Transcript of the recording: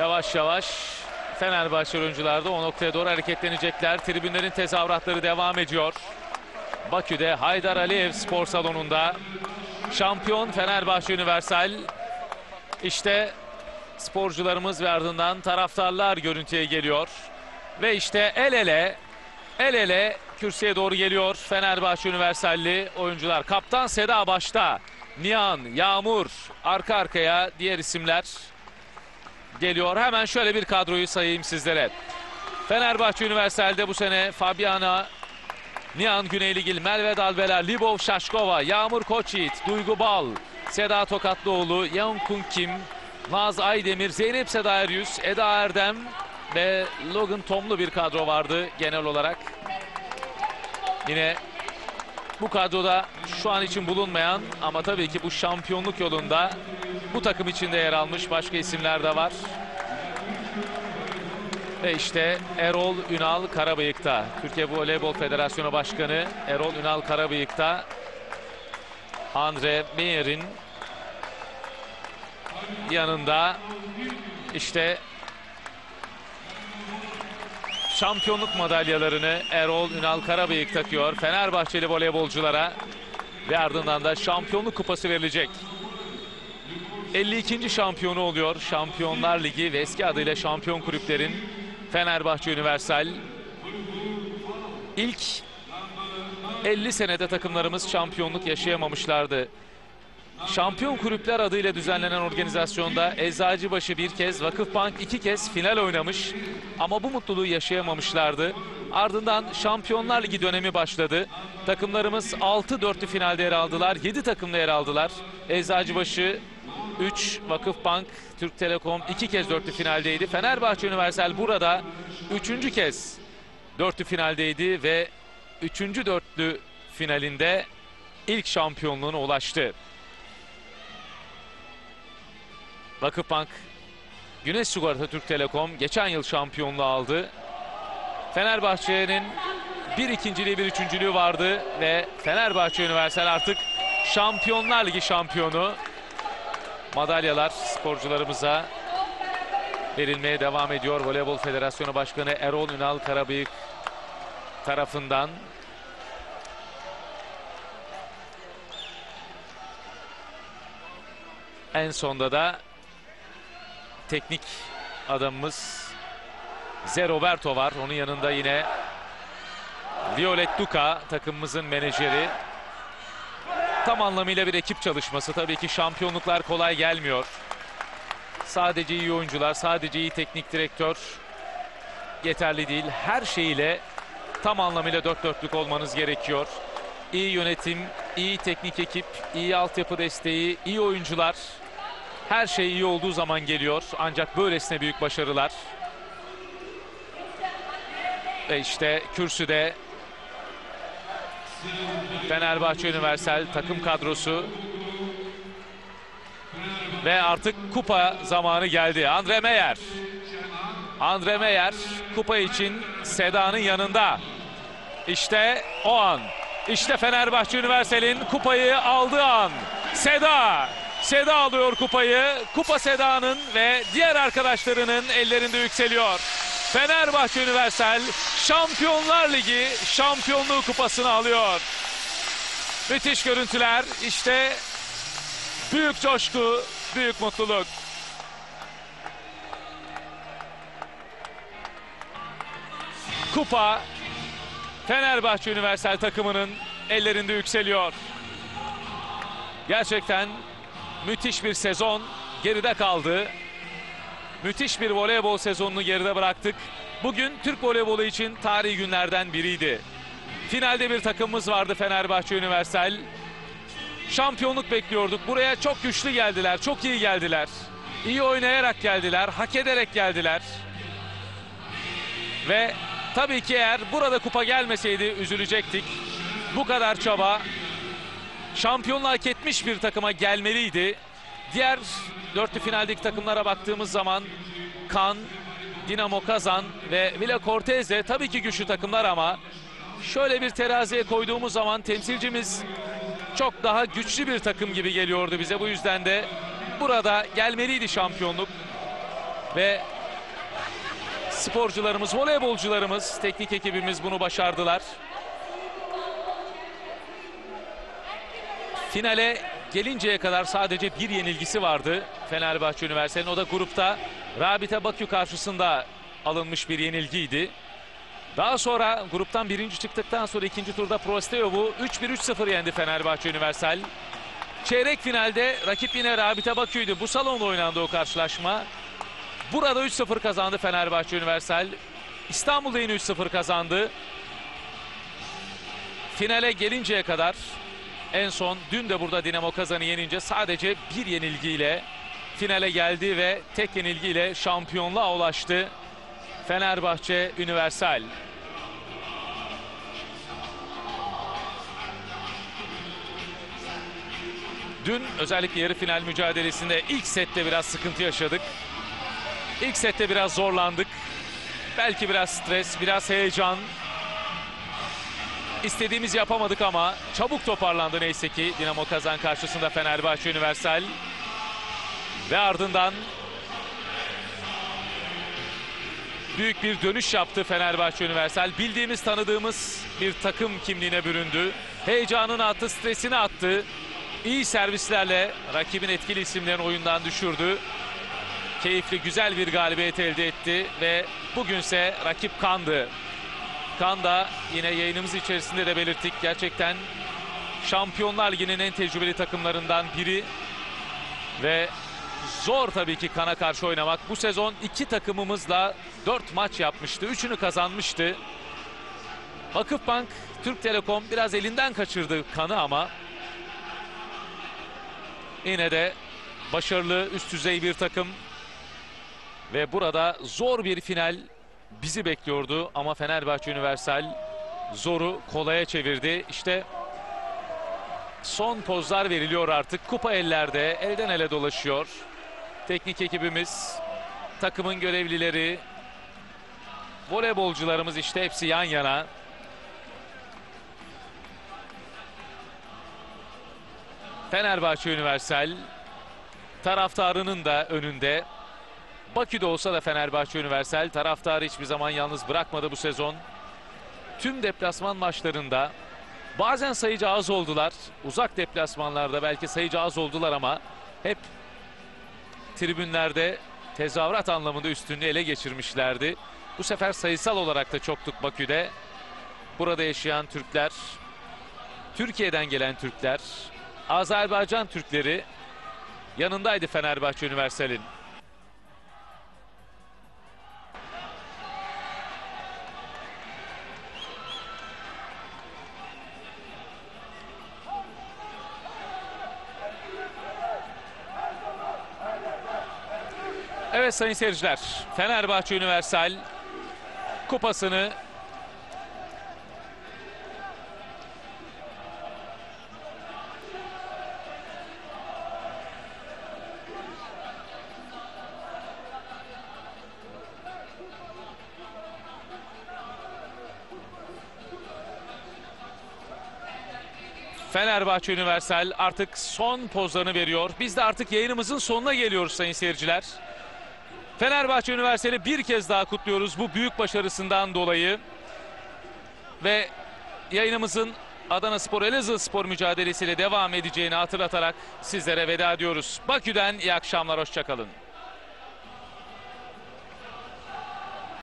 Yavaş yavaş Fenerbahçe oyuncular da o noktaya doğru hareketlenecekler. Tribünlerin tezahüratları devam ediyor. Bakü'de Haydar Aliyev spor salonunda şampiyon Fenerbahçe Üniversal. İşte sporcularımız ve ardından taraftarlar görüntüye geliyor. Ve işte el ele, el ele kürsüye doğru geliyor Fenerbahçe Üniversalli oyuncular. Kaptan Seda başta, Nihan, Yağmur arka arkaya diğer isimler geliyor. Hemen şöyle bir kadroyu sayayım sizlere. Fenerbahçe Üniversal'de bu sene Fabiana, Nihan Güneyligil, Melve Dalbela, Libov Şaşkova, Yağmur Koçyiğit, Duygu Bal, Seda Tokatlıoğlu, Yankun Kim, Naz Aydemir, Zeynep Seda Eryüz, Eda Erdem ve Logan Tomlu bir kadro vardı genel olarak. Yine bu kadroda şu an için bulunmayan ama tabii ki bu şampiyonluk yolunda bu takım içinde yer almış başka isimler de var. Ve işte Erol Ünal Karabıyık'ta. Türkiye Voleybol Federasyonu Başkanı Erol Ünal Karabıyık'ta. Andre Meyer'in yanında işte şampiyonluk madalyalarını Erol Ünal Karabıyık takıyor Fenerbahçeli voleybolculara ve ardından da şampiyonluk kupası verilecek. 52. şampiyonu oluyor Şampiyonlar Ligi ve eski adıyla Şampiyon Kulüplerin Fenerbahçe Üniversal. İlk 50 senede takımlarımız şampiyonluk yaşayamamışlardı. Şampiyon Kulüpler adıyla düzenlenen organizasyonda Eczacıbaşı bir kez, Vakıfbank iki kez final oynamış ama bu mutluluğu yaşayamamışlardı. Ardından Şampiyonlar Ligi dönemi başladı. Takımlarımız 6 dörtlü finalde yer aldılar, 7 takımda yer aldılar. Eczacıbaşı 3, Vakıfbank, Türk Telekom iki kez dörtlü finaldeydi. Fenerbahçe Üniversal burada üçüncü kez dörtlü finaldeydi ve üçüncü dörtlü finalinde ilk şampiyonluğuna ulaştı. Vakıfbank, Güneş Sigorta Türk Telekom geçen yıl şampiyonluğu aldı. Fenerbahçe'nin bir ikinciliği bir üçüncülüğü vardı ve Fenerbahçe Üniversal artık Şampiyonlar Ligi şampiyonu. Madalyalar sporcularımıza verilmeye devam ediyor. Voleybol Federasyonu Başkanı Erol Ünal Karabıyık tarafından. En sonda da teknik adamımız Ze Roberto var. Onun yanında yine Violet Duca takımımızın menajeri. Tam anlamıyla bir ekip çalışması. Tabii ki şampiyonluklar kolay gelmiyor. Sadece iyi oyuncular, sadece iyi teknik direktör yeterli değil. Her şeyiyle tam anlamıyla dört dörtlük olmanız gerekiyor. İyi yönetim, iyi teknik ekip, iyi altyapı desteği, iyi oyuncular. Her şey iyi olduğu zaman geliyor. Ancak böylesine büyük başarılar. Ve işte kürsüde Fenerbahçe Üniversal takım kadrosu. Ve artık kupa zamanı geldi. Andre Meyer. Andre Meyer kupa için Seda'nın yanında. İşte o an. İşte Fenerbahçe Üniversal'in kupayı aldığı an. Seda. Seda alıyor kupayı. Kupa Seda'nın ve diğer arkadaşlarının ellerinde yükseliyor. Fenerbahçe Üniversal Şampiyonlar Ligi şampiyonluğu kupasını alıyor. Müthiş görüntüler. İşte büyük coşku, büyük mutluluk. Kupa Fenerbahçe Üniversal takımının ellerinde yükseliyor. Gerçekten müthiş bir sezon geride kaldı. Müthiş bir voleybol sezonunu geride bıraktık. Bugün Türk voleybolu için tarihi günlerden biriydi. Finalde bir takımımız vardı Fenerbahçe Üniversal. Şampiyonluk bekliyorduk. Buraya çok güçlü geldiler, çok iyi geldiler. İyi oynayarak geldiler, hak ederek geldiler. Ve tabii ki eğer burada kupa gelmeseydi üzülecektik. Bu kadar çaba şampiyonluğa hak etmiş bir takıma gelmeliydi. Diğer dörtlü finaldeki takımlara baktığımız zaman Kan, Dinamo Kazan ve Villa Cortez de tabii ki güçlü takımlar ama şöyle bir teraziye koyduğumuz zaman temsilcimiz çok daha güçlü bir takım gibi geliyordu bize. Bu yüzden de burada gelmeliydi şampiyonluk. Ve sporcularımız, voleybolcularımız, teknik ekibimiz bunu başardılar. Finale gelinceye kadar sadece bir yenilgisi vardı Fenerbahçe Üniversitesi'nin. O da grupta Rabite Bakü karşısında alınmış bir yenilgiydi. Daha sonra gruptan birinci çıktıktan sonra ikinci turda Prosteyov'u 3-1-3-0 yendi Fenerbahçe Üniversal. Çeyrek finalde rakip yine Rabite Bakü'ydü. Bu salonda oynandı o karşılaşma. Burada 3-0 kazandı Fenerbahçe Üniversal. İstanbul'da yine 3-0 kazandı. Finale gelinceye kadar en son dün de burada Dinamo Kazan'ı yenince sadece bir yenilgiyle finale geldi ve tek yenilgiyle şampiyonluğa ulaştı. Fenerbahçe Üniversal. Dün özellikle yarı final mücadelesinde ilk sette biraz sıkıntı yaşadık. İlk sette biraz zorlandık. Belki biraz stres, biraz heyecan. İstediğimiz yapamadık ama çabuk toparlandı neyse ki Dinamo Kazan karşısında Fenerbahçe Üniversal. Ve ardından büyük bir dönüş yaptı Fenerbahçe Üniversal. Bildiğimiz, tanıdığımız bir takım kimliğine büründü. Heyecanını attı, stresini attı. İyi servislerle rakibin etkili isimlerini oyundan düşürdü. Keyifli, güzel bir galibiyet elde etti ve bugünse rakip Kandı. Kan da yine yayınımız içerisinde de belirttik. Gerçekten Şampiyonlar Ligi'nin en tecrübeli takımlarından biri ve zor tabii ki Kan'a karşı oynamak. Bu sezon iki takımımızla dört maç yapmıştı. Üçünü kazanmıştı. Vakıfbank, Türk Telekom biraz elinden kaçırdı Kan'ı ama yine de başarılı, üst düzey bir takım. Ve burada zor bir final bizi bekliyordu ama Fenerbahçe Üniversal zoru kolaya çevirdi. İşte son pozlar veriliyor artık. Kupa ellerde, elden ele dolaşıyor. Teknik ekibimiz, takımın görevlileri, voleybolcularımız işte hepsi yan yana. Fenerbahçe Üniversal taraftarının da önünde. Bakü'de olsa da Fenerbahçe Üniversal taraftarı hiçbir zaman yalnız bırakmadı bu sezon. Tüm deplasman maçlarında bazen sayıcı az oldular. Uzak deplasmanlarda belki sayıcı az oldular ama hep tribünlerde tezahürat anlamında üstünlüğü ele geçirmişlerdi. Bu sefer sayısal olarak da çoktuk Bakü'de. Burada yaşayan Türkler, Türkiye'den gelen Türkler, Azerbaycan Türkleri yanındaydı Fenerbahçe Üniversal'in. Evet sayın seyirciler, Fenerbahçe Üniversal kupasını Fenerbahçe Üniversal artık son pozlarını veriyor. Biz de artık yayınımızın sonuna geliyoruz sayın seyirciler. Fenerbahçe Üniversal'i bir kez daha kutluyoruz bu büyük başarısından dolayı. Ve yayınımızın Adana Spor Elazığ Spor mücadelesiyle devam edeceğini hatırlatarak sizlere veda ediyoruz. Bakü'den iyi akşamlar, hoşçakalın.